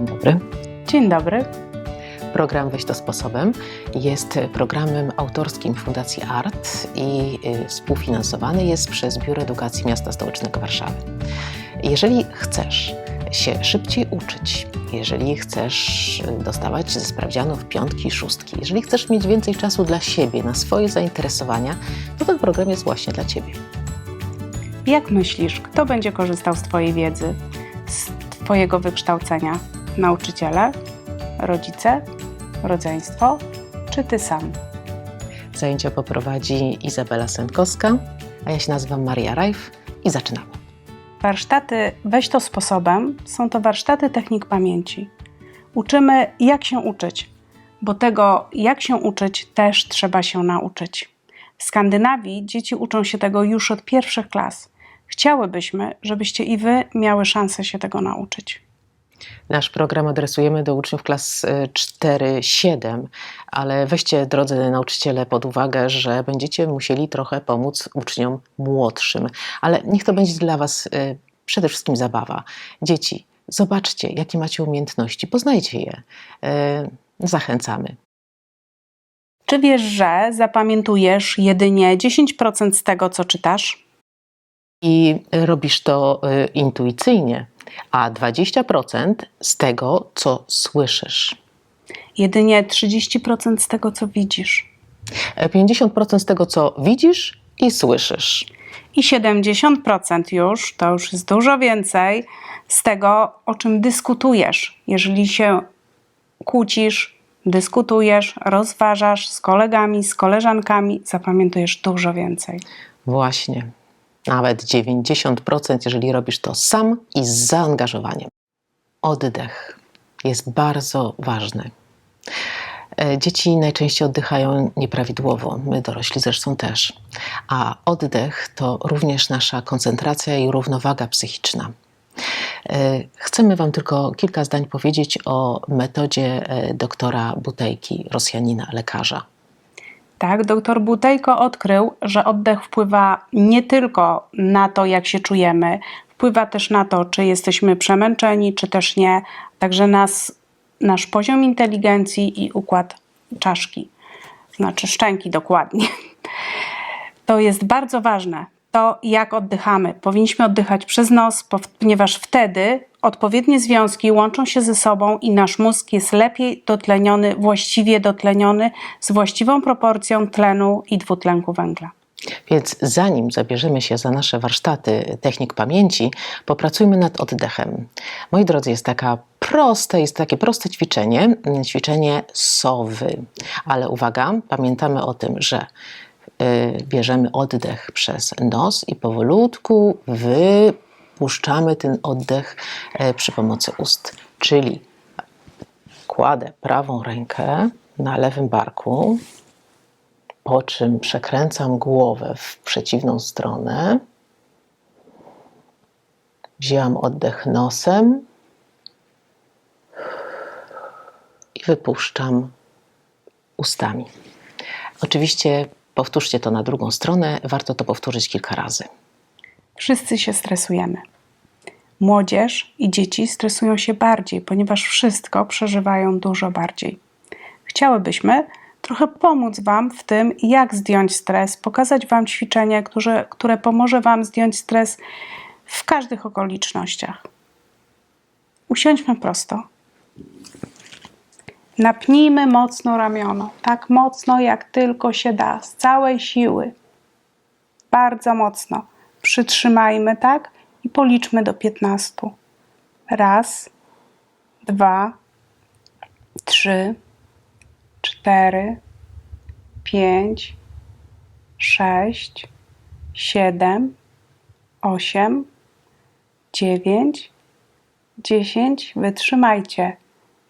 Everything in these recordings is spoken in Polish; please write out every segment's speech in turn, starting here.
Dzień dobry. Dzień dobry. Program Weź to sposobem jest programem autorskim Fundacji ART i y, współfinansowany jest przez Biuro Edukacji Miasta Stołecznego Warszawy. Jeżeli chcesz się szybciej uczyć, jeżeli chcesz dostawać ze sprawdzianów piątki i szóstki, jeżeli chcesz mieć więcej czasu dla siebie, na swoje zainteresowania, to ten program jest właśnie dla Ciebie. Jak myślisz, kto będzie korzystał z Twojej wiedzy, z Twojego wykształcenia? Nauczyciele, rodzice, rodzeństwo czy Ty sam? Zajęcia poprowadzi Izabela Sękowska, a ja się nazywam Maria Rajf i zaczynamy. Warsztaty Weź to sposobem są to warsztaty technik pamięci. Uczymy, jak się uczyć, bo tego, jak się uczyć, też trzeba się nauczyć. W Skandynawii dzieci uczą się tego już od pierwszych klas. Chciałybyśmy, żebyście i Wy miały szansę się tego nauczyć. Nasz program adresujemy do uczniów klas y, 4-7, ale weźcie, drodzy nauczyciele, pod uwagę, że będziecie musieli trochę pomóc uczniom młodszym. Ale niech to będzie dla Was y, przede wszystkim zabawa. Dzieci, zobaczcie, jakie macie umiejętności, poznajcie je. Y, Zachęcamy. Czy wiesz, że zapamiętujesz jedynie 10% z tego, co czytasz? I robisz to y, intuicyjnie, a 20% z tego, co słyszysz. Jedynie 30% z tego, co widzisz. 50% z tego, co widzisz i słyszysz. I 70% już, to już jest dużo więcej, z tego, o czym dyskutujesz. Jeżeli się kłócisz, dyskutujesz, rozważasz z kolegami, z koleżankami, zapamiętujesz dużo więcej. Właśnie. Nawet 90%, jeżeli robisz to sam i z zaangażowaniem. Oddech jest bardzo ważny. E, Dzieci najczęściej oddychają nieprawidłowo, my dorośli zresztą też. A oddech to również nasza koncentracja i równowaga psychiczna. E, Chcemy Wam tylko kilka zdań powiedzieć o metodzie e, doktora Butejki, Rosjanina, lekarza. Tak, dr Butejko odkrył, że oddech wpływa nie tylko na to, jak się czujemy, wpływa też na to, czy jesteśmy przemęczeni, czy też nie, także nas, nasz poziom inteligencji i układ czaszki, znaczy szczęki dokładnie. To jest bardzo ważne. To, jak oddychamy. Powinniśmy oddychać przez nos, ponieważ wtedy odpowiednie związki łączą się ze sobą i nasz mózg jest lepiej dotleniony, właściwie dotleniony, z właściwą proporcją tlenu i dwutlenku węgla. Więc zanim zabierzemy się za nasze warsztaty technik pamięci, popracujmy nad oddechem. Moi drodzy, jest taka proste, jest takie proste ćwiczenie, ćwiczenie sowy. Ale uwaga, pamiętamy o tym, że y, bierzemy oddech przez nos i powolutku wypuszczamy ten oddech y, przy pomocy ust. Czyli kładę prawą rękę na lewym barku, po czym przekręcam głowę w przeciwną stronę. Wzięłam oddech nosem i wypuszczam ustami. Oczywiście powtórzcie to na drugą stronę, warto to powtórzyć kilka razy. Wszyscy się stresujemy. Młodzież i dzieci stresują się bardziej, ponieważ wszystko przeżywają dużo bardziej. Chciałybyśmy trochę pomóc Wam w tym, jak zdjąć stres, pokazać Wam ćwiczenie, które, które pomoże Wam zdjąć stres w każdych okolicznościach. Usiądźmy prosto. Napnijmy mocno ramiona, tak mocno jak tylko się da, z całej siły. Bardzo mocno. Przytrzymajmy tak i policzmy do 15. Raz, dwa, trzy, cztery, pięć, sześć, siedem, osiem, dziewięć, dziesięć. Wytrzymajcie.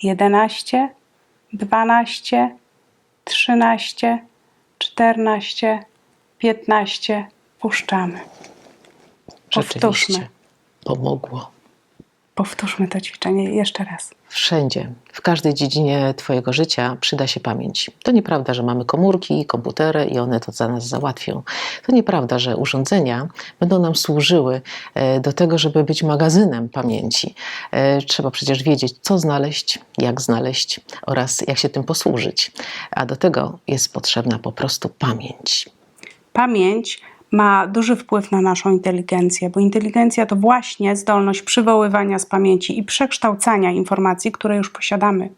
Jedenaście, dwanaście, trzynaście, czternaście, piętnaście. Puszczamy. Powtórzmy. Rzeczywiście pomogło. Powtórzmy to ćwiczenie jeszcze raz. Wszędzie, w każdej dziedzinie Twojego życia przyda się pamięć. To nieprawda, że mamy komórki, komputery i one to za nas załatwią. To nieprawda, że urządzenia będą nam służyły e, do tego, żeby być magazynem pamięci. E, Trzeba przecież wiedzieć, co znaleźć, jak znaleźć oraz jak się tym posłużyć. A do tego jest potrzebna po prostu pamięć. Pamięć ma duży wpływ na naszą inteligencję, bo inteligencja to właśnie zdolność przywoływania z pamięci i przekształcania informacji, które już posiadamy.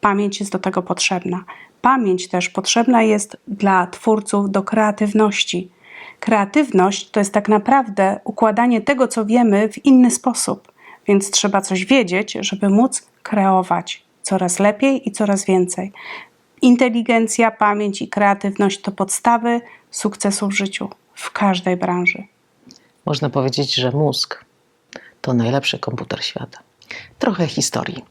Pamięć jest do tego potrzebna. Pamięć też potrzebna jest dla twórców do kreatywności. Kreatywność to jest tak naprawdę układanie tego, co wiemy, w inny sposób, więc trzeba coś wiedzieć, żeby móc kreować coraz lepiej i coraz więcej. Inteligencja, pamięć i kreatywność to podstawy sukcesu w życiu, w każdej branży. Można powiedzieć, że mózg to najlepszy komputer świata. Trochę historii.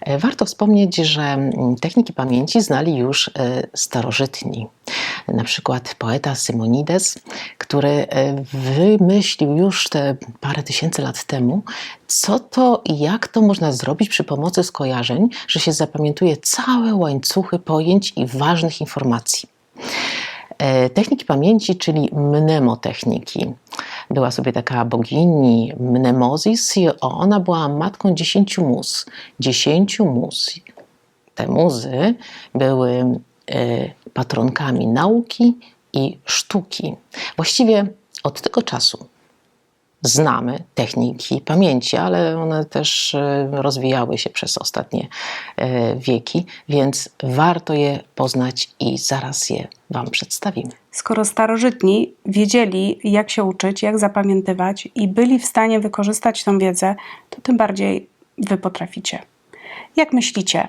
E, Warto wspomnieć, że mm, techniki pamięci znali już e, starożytni. Na przykład poeta Simonides, który e, wymyślił już te parę tysięcy lat temu, co to i jak to można zrobić przy pomocy skojarzeń, że się zapamiętuje całe łańcuchy pojęć i ważnych informacji. E, Techniki pamięci, czyli mnemotechniki. Była sobie taka bogini Mnemozis i ona była matką dziesięciu mus. Dziesięciu mus. Te muzy były e, patronkami nauki i sztuki. Właściwie od tego czasu znamy techniki pamięci, ale one też e, rozwijały się przez ostatnie e, wieki, więc warto je poznać i zaraz je Wam przedstawimy. Skoro starożytni wiedzieli, jak się uczyć, jak zapamiętywać i byli w stanie wykorzystać tą wiedzę, to tym bardziej Wy potraficie. Jak myślicie,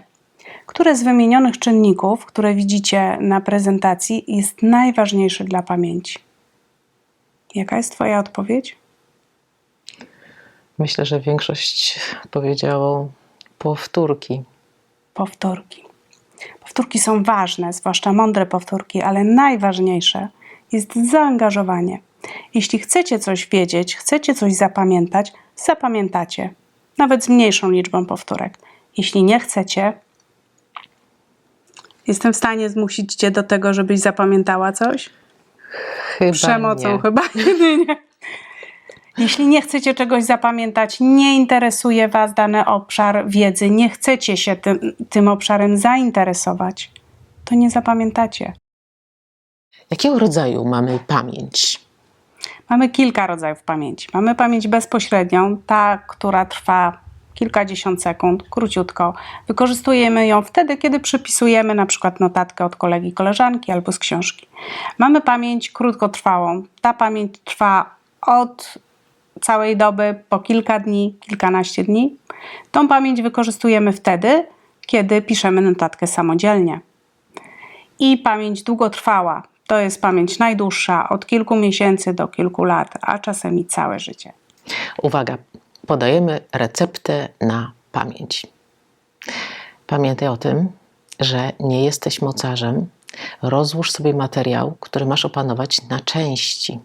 które z wymienionych czynników, które widzicie na prezentacji, jest najważniejszy dla pamięci? Jaka jest Twoja odpowiedź? Myślę, że większość powiedziało powtórki. Powtórki. Powtórki są ważne, zwłaszcza mądre powtórki, ale najważniejsze jest zaangażowanie. Jeśli chcecie coś wiedzieć, chcecie coś zapamiętać, zapamiętacie, nawet z mniejszą liczbą powtórek. Jeśli nie chcecie, jestem w stanie zmusić Cię do tego, żebyś zapamiętała coś? Chyba Przemocą nie. chyba jedynie. Jeśli nie chcecie czegoś zapamiętać, nie interesuje Was dany obszar wiedzy, nie chcecie się tym, tym obszarem zainteresować, to nie zapamiętacie. Jakiego rodzaju mamy pamięć? Mamy kilka rodzajów pamięci. Mamy pamięć bezpośrednią, ta, która trwa kilkadziesiąt sekund, króciutko. Wykorzystujemy ją wtedy, kiedy przypisujemy na przykład notatkę od kolegi, koleżanki albo z książki. Mamy pamięć krótkotrwałą. Ta pamięć trwa od całej doby po kilka dni, kilkanaście dni. Tą pamięć wykorzystujemy wtedy, kiedy piszemy notatkę samodzielnie. I pamięć długotrwała to jest pamięć najdłuższa, od kilku miesięcy do kilku lat, a czasem całe życie. Uwaga, podajemy receptę na pamięć. Pamiętaj o tym, że nie jesteś mocarzem. Rozłóż sobie materiał, który masz opanować na części.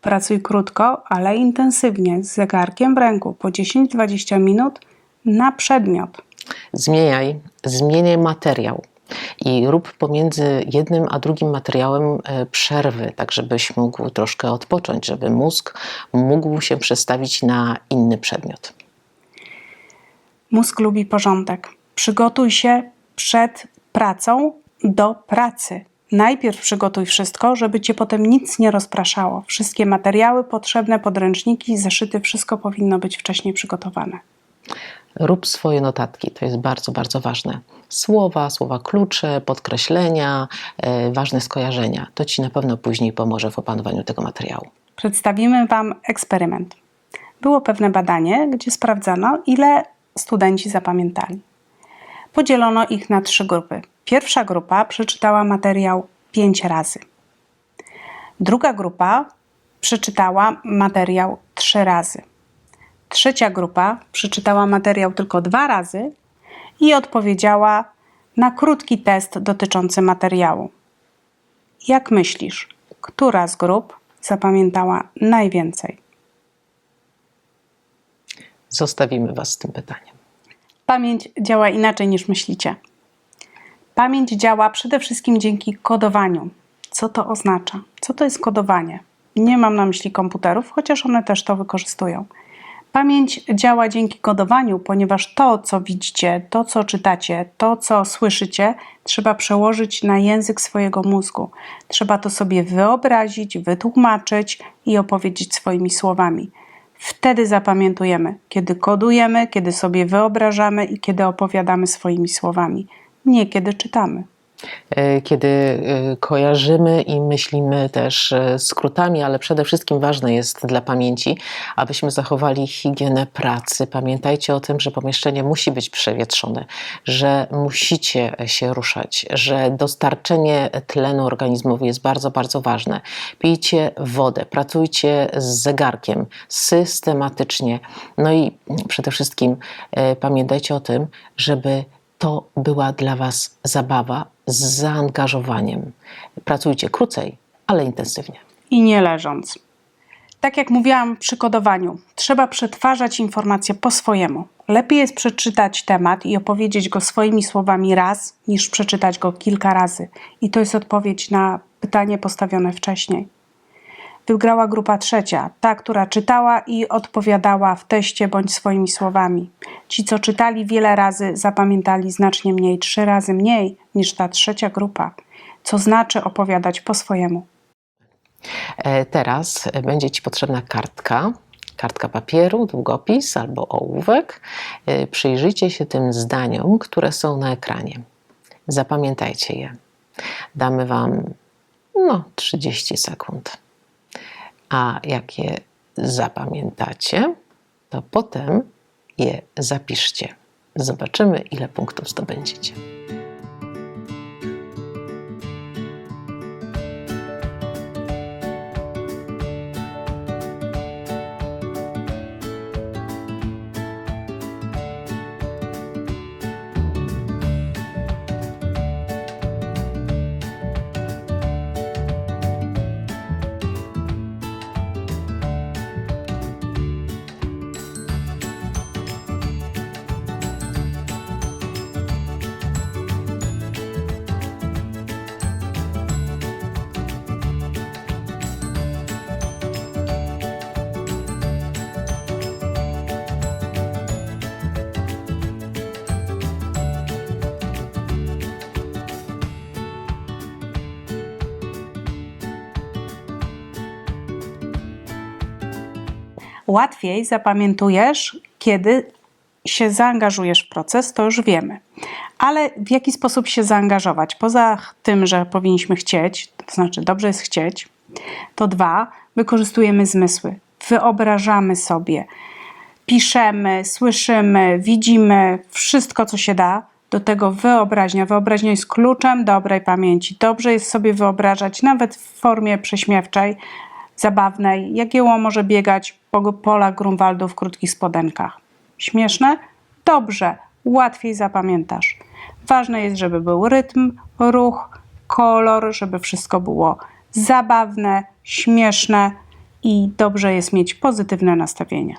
Pracuj krótko, ale intensywnie, z zegarkiem w ręku po 10-20 minut na przedmiot. Zmieniaj, zmieniaj materiał i rób pomiędzy jednym a drugim materiałem e, przerwy, tak żebyś mógł troszkę odpocząć, żeby mózg mógł się przestawić na inny przedmiot. Mózg lubi porządek. Przygotuj się przed pracą do pracy. Najpierw przygotuj wszystko, żeby cię potem nic nie rozpraszało. Wszystkie materiały potrzebne, podręczniki, zeszyty, wszystko powinno być wcześniej przygotowane. Rób swoje notatki, to jest bardzo, bardzo ważne. Słowa, słowa klucze, podkreślenia, e, ważne skojarzenia. To ci na pewno później pomoże w opanowaniu tego materiału. Przedstawimy Wam eksperyment. Było pewne badanie, gdzie sprawdzano, ile studenci zapamiętali. Podzielono ich na trzy grupy. Pierwsza grupa przeczytała materiał pięć razy. Druga grupa przeczytała materiał trzy razy. Trzecia grupa przeczytała materiał tylko dwa razy i odpowiedziała na krótki test dotyczący materiału. Jak myślisz, która z grup zapamiętała najwięcej? Zostawimy Was z tym pytaniem. Pamięć działa inaczej niż myślicie. Pamięć działa przede wszystkim dzięki kodowaniu. Co to oznacza? Co to jest kodowanie? Nie mam na myśli komputerów, chociaż one też to wykorzystują. Pamięć działa dzięki kodowaniu, ponieważ to, co widzicie, to, co czytacie, to, co słyszycie, trzeba przełożyć na język swojego mózgu. Trzeba to sobie wyobrazić, wytłumaczyć i opowiedzieć swoimi słowami. Wtedy zapamiętujemy, kiedy kodujemy, kiedy sobie wyobrażamy i kiedy opowiadamy swoimi słowami, nie kiedy czytamy. E, Kiedy e, kojarzymy i myślimy też e, skrótami, ale przede wszystkim ważne jest dla pamięci, abyśmy zachowali higienę pracy. Pamiętajcie o tym, że pomieszczenie musi być przewietrzone, że musicie się ruszać, że dostarczenie tlenu organizmowi jest bardzo, bardzo ważne. Pijcie wodę, pracujcie z zegarkiem systematycznie. No i przede wszystkim pamiętajcie o tym, żeby to była dla Was zabawa z zaangażowaniem. Pracujcie krócej, ale intensywnie. I nie leżąc. Tak jak mówiłam przy kodowaniu, trzeba przetwarzać informacje po swojemu. Lepiej jest przeczytać temat i opowiedzieć go swoimi słowami raz, niż przeczytać go kilka razy. I to jest odpowiedź na pytanie postawione wcześniej. Wygrała grupa trzecia, ta, która czytała i odpowiadała w teście bądź swoimi słowami. Ci, co czytali wiele razy, zapamiętali znacznie mniej, trzy razy mniej niż ta trzecia grupa, co znaczy opowiadać po swojemu. E, Teraz będzie Ci potrzebna kartka, kartka papieru, długopis albo ołówek. E, Przyjrzyjcie się tym zdaniom, które są na ekranie. Zapamiętajcie je. Damy Wam no 30 sekund. A jak je zapamiętacie, to potem je zapiszcie. Zobaczymy, ile punktów zdobędziecie. Łatwiej zapamiętujesz, kiedy się zaangażujesz w proces, to już wiemy. Ale w jaki sposób się zaangażować? Poza tym, że powinniśmy chcieć, to znaczy dobrze jest chcieć, to dwa, wykorzystujemy zmysły. Wyobrażamy sobie, piszemy, słyszymy, widzimy wszystko, co się da. Do tego wyobraźnia. Wyobraźnia jest kluczem dobrej pamięci. Dobrze jest sobie wyobrażać, nawet w formie prześmiewczej, zabawnej, jak jeło może biegać po polach Grunwaldu w krótkich spodenkach. Śmieszne? Dobrze, łatwiej zapamiętasz. Ważne jest, żeby był rytm, ruch, kolor, żeby wszystko było zabawne, śmieszne i dobrze jest mieć pozytywne nastawienie.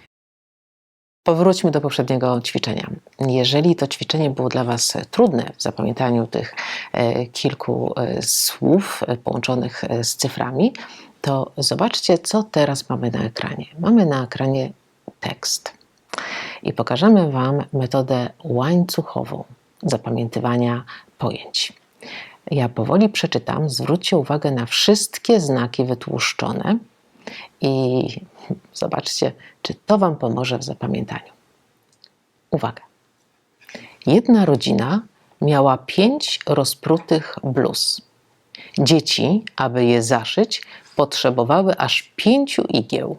Powróćmy do poprzedniego ćwiczenia. Jeżeli to ćwiczenie było dla Was trudne w zapamiętaniu tych e, kilku e, słów połączonych e, z cyframi, to zobaczcie, co teraz mamy na ekranie. Mamy na ekranie tekst i pokażemy Wam metodę łańcuchową zapamiętywania pojęć. Ja powoli przeczytam, zwróćcie uwagę na wszystkie znaki wytłuszczone i zobaczcie, czy to Wam pomoże w zapamiętaniu. Uwaga. Jedna rodzina miała pięć rozprutych bluz. Dzieci, aby je zaszyć, potrzebowały aż pięciu igieł.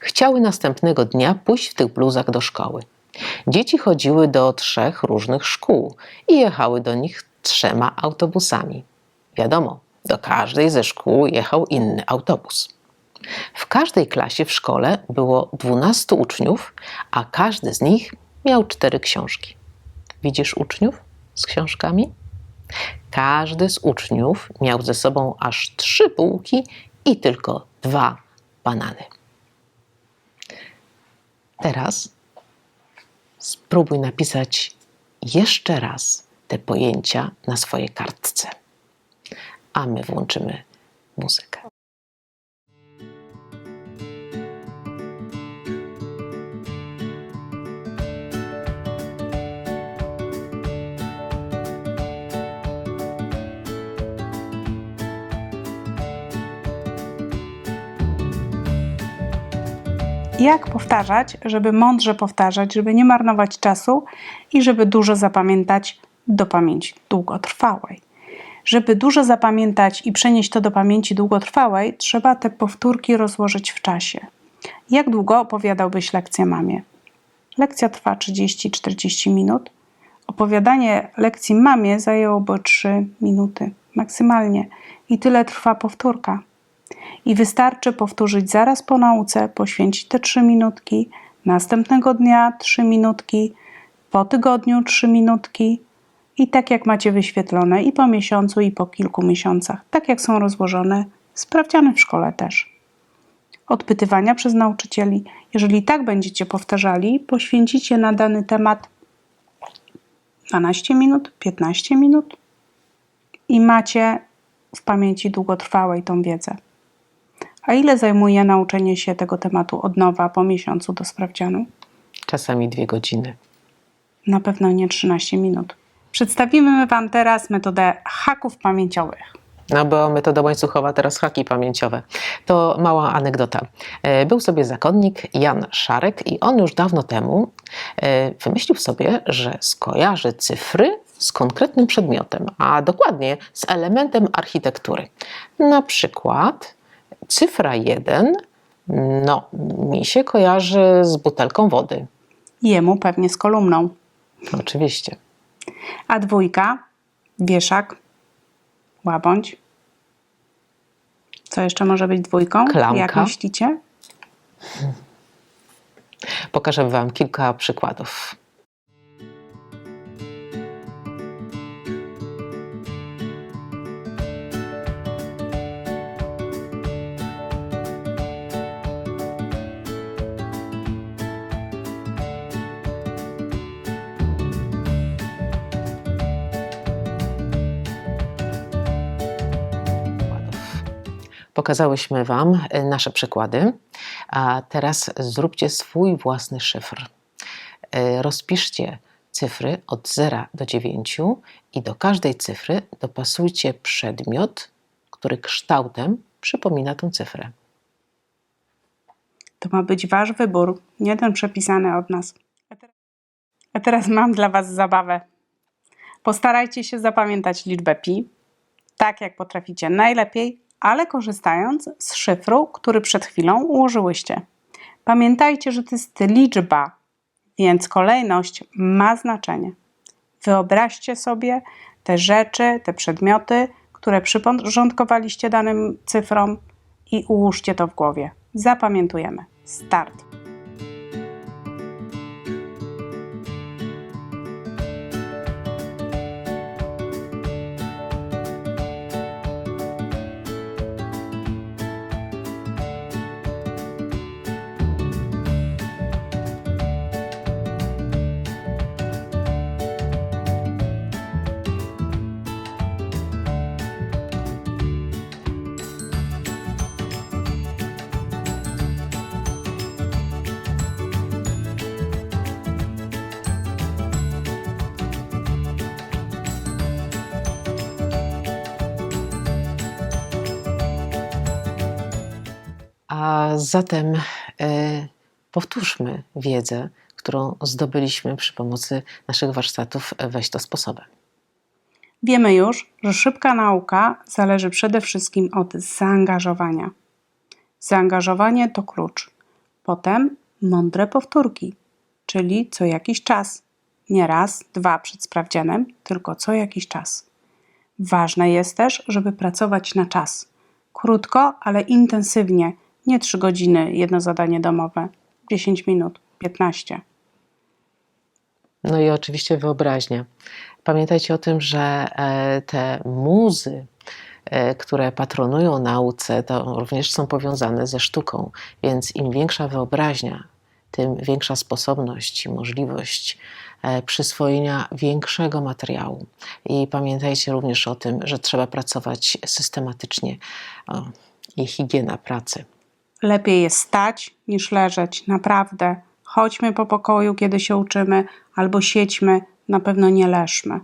Chciały następnego dnia pójść w tych bluzach do szkoły. Dzieci chodziły do trzech różnych szkół i jechały do nich trzema autobusami. Wiadomo, do każdej ze szkół jechał inny autobus. W każdej klasie w szkole było 12 uczniów, a każdy z nich miał cztery książki. Widzisz uczniów z książkami? Każdy z uczniów miał ze sobą aż trzy bułki i tylko dwa banany. Teraz spróbuj napisać jeszcze raz te pojęcia na swojej kartce. A my włączymy muzykę. Jak powtarzać, żeby mądrze powtarzać, żeby nie marnować czasu i żeby dużo zapamiętać do pamięci długotrwałej. Żeby dużo zapamiętać i przenieść to do pamięci długotrwałej, trzeba te powtórki rozłożyć w czasie. Jak długo opowiadałbyś lekcję mamie? Lekcja trwa 30-40 minut. Opowiadanie lekcji mamie zajęłoby 3 minuty maksymalnie i tyle trwa powtórka. I wystarczy powtórzyć zaraz po nauce, poświęcić te 3 minutki, następnego dnia 3 minutki, po tygodniu 3 minutki i tak jak macie wyświetlone i po miesiącu, i po kilku miesiącach, tak jak są rozłożone sprawdziany w szkole też. Odpytywania przez nauczycieli. Jeżeli tak będziecie powtarzali, poświęcicie na dany temat 12 minut, 15 minut i macie w pamięci długotrwałej tą wiedzę. A ile zajmuje nauczenie się tego tematu od nowa po miesiącu do sprawdzianu? Czasami dwie godziny. Na pewno nie 13 minut. Przedstawimy Wam teraz metodę haków pamięciowych. No bo metoda łańcuchowa, teraz haki pamięciowe. To mała anegdota. E, Był sobie zakonnik Jan Szarek i on już dawno temu e, wymyślił sobie, że skojarzy cyfry z konkretnym przedmiotem, a dokładnie z elementem architektury. Na przykład cyfra 1, no, mi się kojarzy z butelką wody. Jemu pewnie z kolumną. Oczywiście. A dwójka, wieszak, łabędź. Co jeszcze może być dwójką? Klamka. Jak myślicie? Pokażę Wam kilka przykładów. Pokazałyśmy Wam e, nasze przykłady, a teraz zróbcie swój własny szyfr. E, Rozpiszcie cyfry od 0 do 9 i do każdej cyfry dopasujcie przedmiot, który kształtem przypomina tą cyfrę. To ma być Wasz wybór, nie ten przepisany od nas. A teraz mam dla Was zabawę. Postarajcie się zapamiętać liczbę pi, tak jak potraficie najlepiej, ale korzystając z szyfru, który przed chwilą ułożyłyście. Pamiętajcie, że to jest liczba, więc kolejność ma znaczenie. Wyobraźcie sobie te rzeczy, te przedmioty, które przyporządkowaliście danym cyfrom i ułóżcie to w głowie. Zapamiętujemy. Start. A zatem e, powtórzmy wiedzę, którą zdobyliśmy przy pomocy naszych warsztatów Weź to sposobem. Wiemy już, że szybka nauka zależy przede wszystkim od zaangażowania. Zaangażowanie to klucz. Potem mądre powtórki, czyli co jakiś czas. Nie raz, dwa przed sprawdzianem, tylko co jakiś czas. Ważne jest też, żeby pracować na czas. Krótko, ale intensywnie. Nie 3 godziny, jedno zadanie domowe, 10 minut, 15. No i oczywiście wyobraźnia. Pamiętajcie o tym, że e, te muzy, e, które patronują nauce, to również są powiązane ze sztuką, więc im większa wyobraźnia, tym większa sposobność i możliwość e, przyswojenia większego materiału. I pamiętajcie również o tym, że trzeba pracować systematycznie i higiena pracy. Lepiej jest stać niż leżeć, naprawdę. Chodźmy po pokoju, kiedy się uczymy, albo siedźmy, na pewno nie leżmy.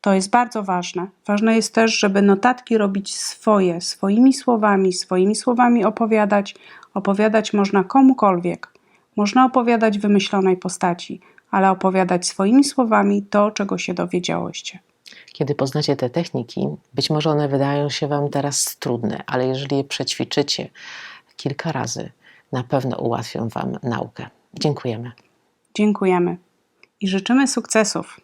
To jest bardzo ważne. Ważne jest też, żeby notatki robić swoje, swoimi słowami, swoimi słowami opowiadać. Opowiadać można komukolwiek. Można opowiadać wymyślonej postaci, ale opowiadać swoimi słowami to, czego się dowiedziałyście. Kiedy poznacie te techniki, być może one wydają się Wam teraz trudne, ale jeżeli je przećwiczycie kilka razy, na pewno ułatwią Wam naukę. Dziękujemy. Dziękujemy i życzymy sukcesów.